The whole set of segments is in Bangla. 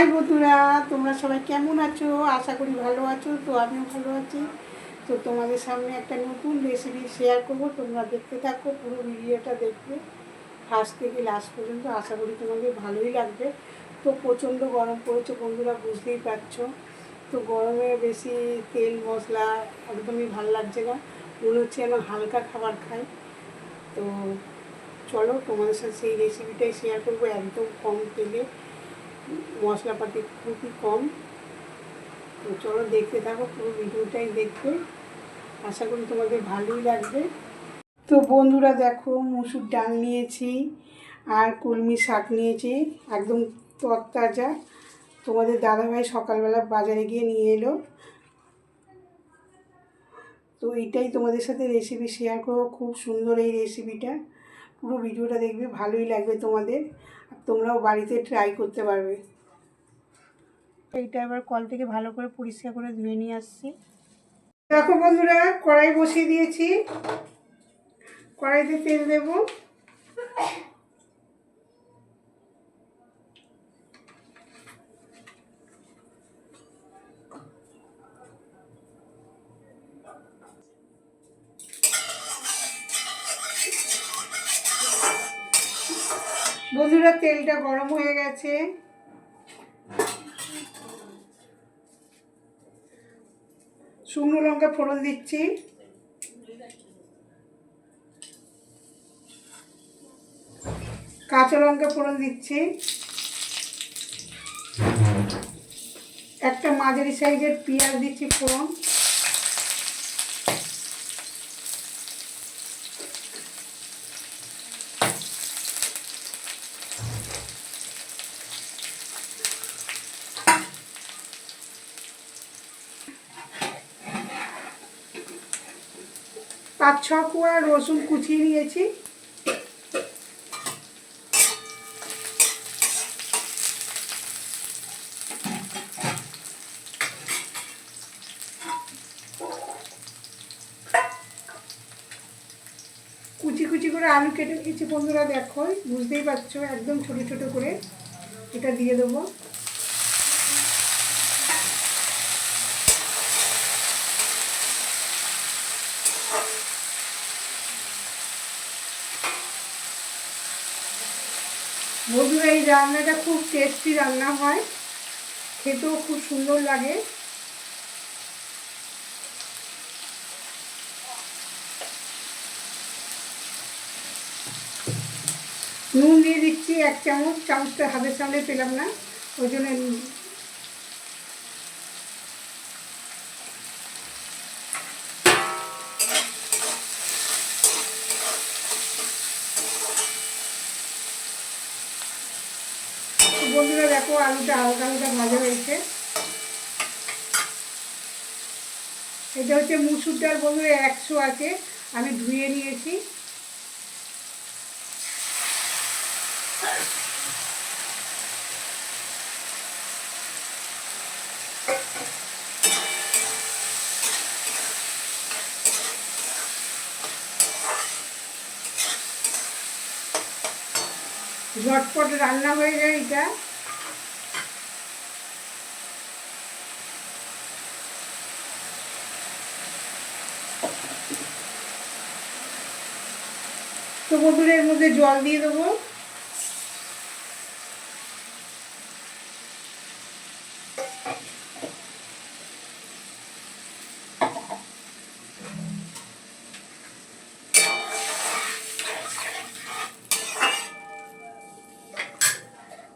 হাই বন্ধুরা, তোমরা সবাই কেমন আছো? আশা করি ভালো আছো, তো আমিও ভালো আছি। তো তোমাদের সামনে একটা নতুন রেসিপি শেয়ার করব। তোমরা দেখতে থাকো, পুরো ভিডিওটা দেখবে। ফার্স্ট থেকে লাস্ট পর্যন্ত আশা করি তোমাদের ভালোই লাগবে। তো প্রচণ্ড গরম পড়েছে বন্ধুরা, বুঝতেই পারছ। তো গরমে বেশি তেল, মশলা একদমই ভালো লাগছে না। মনে হচ্ছে যেন হালকা খাবার খাই। তো চলো তোমাদের সাথে সেই রেসিপিটাই শেয়ার করব একদম কম তেলে। মশলাপাতি খুবই কম। তো চলো দেখতে থাকো, পুরো ভিডিওটাই দেখবে আশা করি তোমাদের ভালোই লাগবে। তো বন্ধুরা দেখো, মুসুর ডাল নিয়েছি আর কলমি শাক নিয়েছি, একদম তরতাজা। তোমাদের দাদাভাই সকালবেলা বাজারে গিয়ে নিয়ে এলো। তো এইটাই তোমাদের সাথে রেসিপি শেয়ার করব, খুব সুন্দর এই রেসিপিটা পুরো ভিডিওটা দেখবে, ভালোই লাগবে তোমাদের। তোমরাও বাড়িতে ট্রাই করতে পারবে। এইটা এবার কল থেকে ভালো করে পরিষ্কার করে ধুয়ে নিয়ে আসছি। দেখো বন্ধুরা, কড়াই বসিয়ে দিয়েছি। কড়াইতে তেল দেব। বন্ধুরা তেলটা গরম হয়ে গেছে। শুকনো লঙ্কা ফোড়ন দিচ্ছি। কাঁচা লঙ্কা ফোড়ন দিচ্ছি। একটা মাঝারি সাইজের পেঁয়াজ দিচ্ছি ফোড়ন। পাঁচ ছ কোয়া রসুন কুচিয়ে নিয়েছি। কুচি কুচি করে আলু কেটে নিয়েছি বন্ধুরা, দেখো, বুঝতেই পারছ, একদম ছোট ছোট করে। এটা দিয়ে দেবো বন্ধুরা এই রান্নাটা খুব টেস্টি রান্না হয়। খেতেও খুব সুন্দর লাগে। নুন দিয়ে দিচ্ছি এক চামচ, চামচটা হাতের সামনে পেলাম না, ওই জন্য বন্ধুরা দেখো আলুটা হালকা হালকা ভাজা হয়েছে। এটা হচ্ছে মুসুর ডাল বন্ধুরা, একশো আছে, আমি ধুয়ে নিয়েছি। ঝটপট রান্না হয়ে যায় এটা। তো বন্ধুরা এর মধ্যে জল দিয়ে দেবো।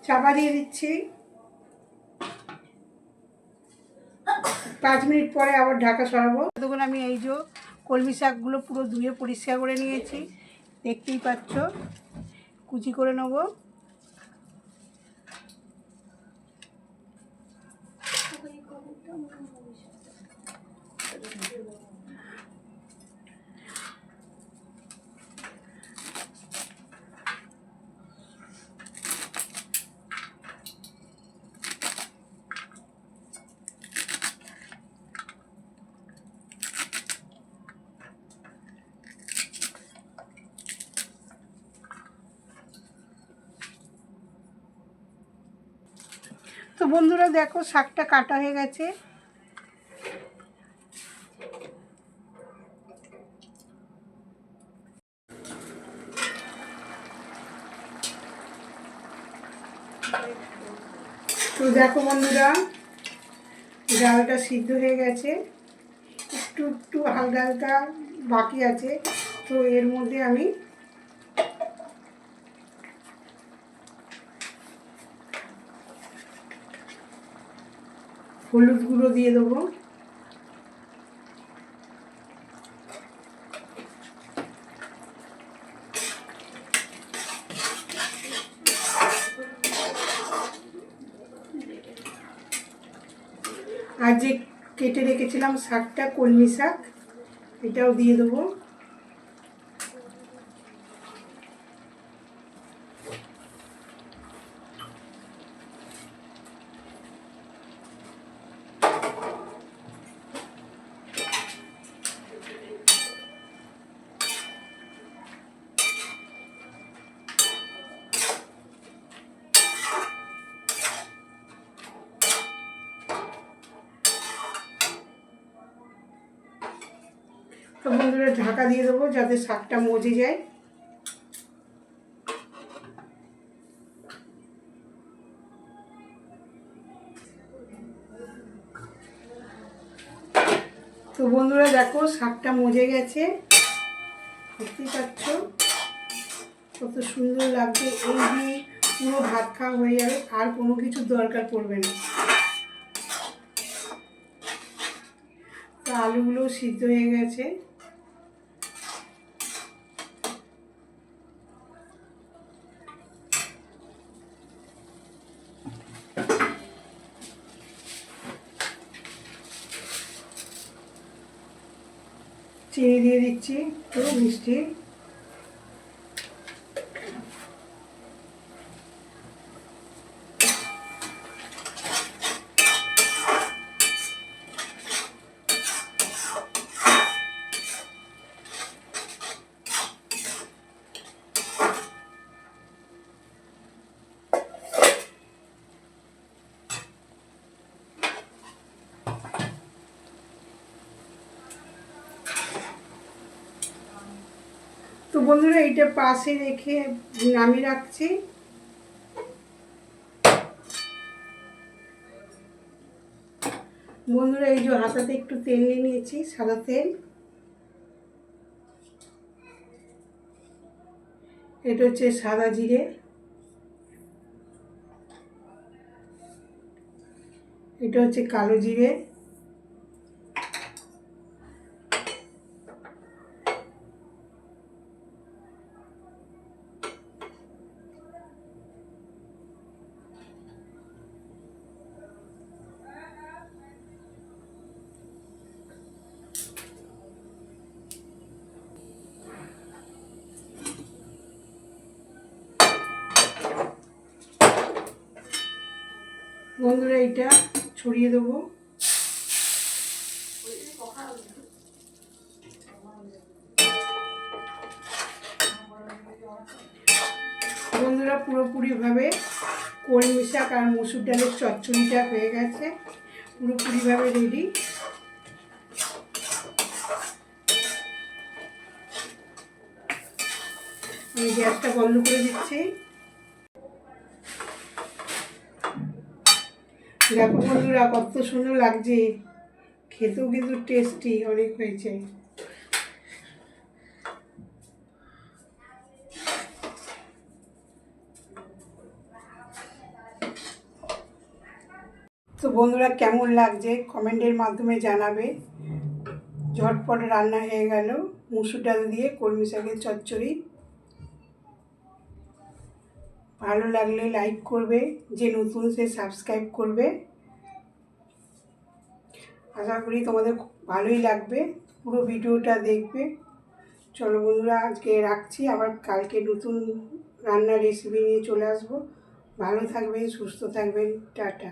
চাপা দিয়ে দিচ্ছি। পাঁচ মিনিট পরে আবার ঢাকা সরাবো। তখন আমি এই যে কলমি শাকগুলো পুরো ধুয়ে পরিষ্কার করে নিয়েছি। দেখতেই পাচ্ছ। কুচি করে নেব। তো বন্ধুরা দেখো, শাকটা কাটা হয়ে গেছে। তো দেখো বন্ধুরা, ডালটা সিদ্ধ হয়ে গেছে। একটু একটু হালকা হালকা বাকি আছে। তো এর মধ্যে আমি হলুদ গুঁড়ো দিয়ে দেবো। আর যে কেটে রেখেছিলাম শাকটা কলমি শাক এটাও দিয়ে দেবো। তো বন্ধুরা ঢাকা দিয়ে দেবো যাতে শাকটা মজে যায়। তো বন্ধুরা দেখো, শাকটা মজে গেছে। দেখতেই পাচ্ছ? কত সুন্দর লাগছে। এই দিয়ে পুরো ভাত খাওয়া হয়ে যাবে, আর কোনো কিছু দরকার পড়বে না। আলুগুলো সিদ্ধ হয়ে গেছে। চিনি দিয়ে দিচ্ছি একটু মিষ্টি। তো বন্ধুরা, এইটা পাশে রেখে নামিয়ে রাখছি। বন্ধুরা, এই যে হাতাতে একটু তেল নিয়ে নিয়েছি, সাদা তেল। এটা হচ্ছে সাদা জিরে। এটা হচ্ছে কালো জিরে। বন্ধুরা এটা ছড়িয়ে দেবো। বন্ধুরা, পুরোপুরিভাবে কলমি শাক আর মসুর ডালের চচ্চড়িটা হয়ে গেছে। পুরোপুরিভাবে রেডি আমি গ্যাসটা বন্ধ করে দিচ্ছি। দেখো বন্ধুরা, কত সুন্দর লাগছে। খেতেও কিন্তু টেস্টি অনেক হয়েছে। তো বন্ধুরা, কেমন লাগছে? কমেন্টের মাধ্যমে জানাবে। ঝটপট রান্না হয়ে গেল। মুসুর ডাল দিয়ে কর্মী শাকের চচ্চড়ি। ভালো লাগলে লাইক করবে, যে নতুন সে সাবস্ক্রাইব করবে। আশা করি তোমাদের ভালোই লাগবে, পুরো ভিডিওটা দেখবে। চলো বন্ধুরা, আজকে রাখছি। আবার কালকে নতুন রান্নার রেসিপি নিয়ে চলে আসব। ভালো থাকবেন, সুস্থ থাকবেন, টাটা।